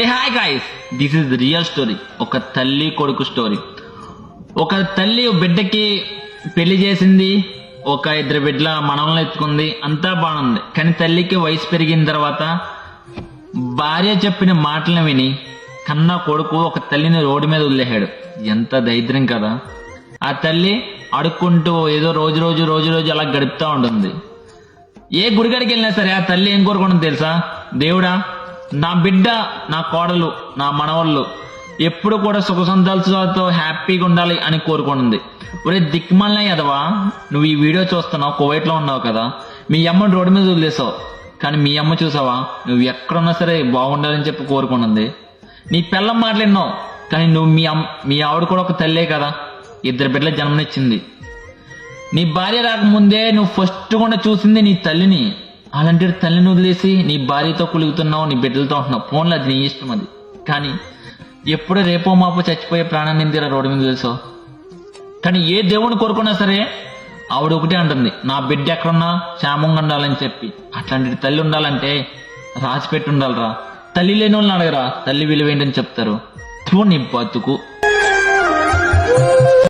A hi guys this is real story ఒక తల్లి కొడుకు స్టోరీ ఒక తల్లి బిడ్డకి పెళ్ళి చేసింది. ఒక ఇద్దరు బిడ్డల మనవలను ఎత్తుకుంది. అంతా బాగుంది. కానీ తల్లికి వయసు పెరిగిన తర్వాత భార్య చెప్పిన మాటలను విని కన్న కొడుకు ఒక తల్లిని రోడ్డు మీద వదిలేశాడు. ఎంత దరిద్రం కదా. ఆ తల్లి అడుక్కుంటూ ఏదో రోజు రోజు రోజు రోజు అలా గడుపుతూ ఉంటుంది. ఏ గుడిగడికి వెళ్ళినా సరే ఆ తల్లి ఏం కోరుకుంటుంది తెలుసా? దేవుడా నా బిడ్డ నా కోడలు నా మనవళ్ళు ఎప్పుడు కూడా సుఖ సంతోషాలతో హ్యాపీగా ఉండాలి అని కోరుకుంటుంది ఒరే దిక్మల్నే ఎదవా నువ్వు ఈ వీడియో చూస్తున్నావు కువైట్లో ఉన్నావు కదా మీ అమ్మని రోడ్డు మీద వదిలేసావు. కానీ మీ అమ్మ చూసావా నువ్వు ఎక్కడున్నా సరే బాగుండాలని చెప్పి కోరుకున్నది నీ పిల్లం మాట్లాడినావు కానీ నువ్వు మీ అమ్మ మీ ఆవిడ కూడా ఒక తల్లే కదా ఇద్దరు బిడ్డల జన్మనిచ్చింది. నీ భార్య రాకముందే నువ్వు ఫస్ట్ కూడా చూసింది నీ తల్లిని. అలాంటి తల్లిని వదిలేసి నీ భార్యతో కులుగుతున్నావు నీ బిడ్డలతో ఉంటున్నావు. ఫోన్లో అది నీ ఇష్టం అది. కానీ ఎప్పుడో రేపో మాపో చచ్చిపోయే ప్రాణాన్ని తీరా రోడ్డు మీద తెలుసో కానీ ఏ దేవుని కోరుకున్నా సరే ఆవిడ ఒకటే అంటుంది నా బిడ్డ ఎక్కడున్నా క్షేమంగా ఉండాలని చెప్పి. అట్లాంటి తల్లి ఉండాలంటే రాసి పెట్టి ఉండాలిరా. తల్లి లేని వాళ్ళని అడగరా. తల్లి విలువేంటని చెప్తారు. తూ నీ బతుకు.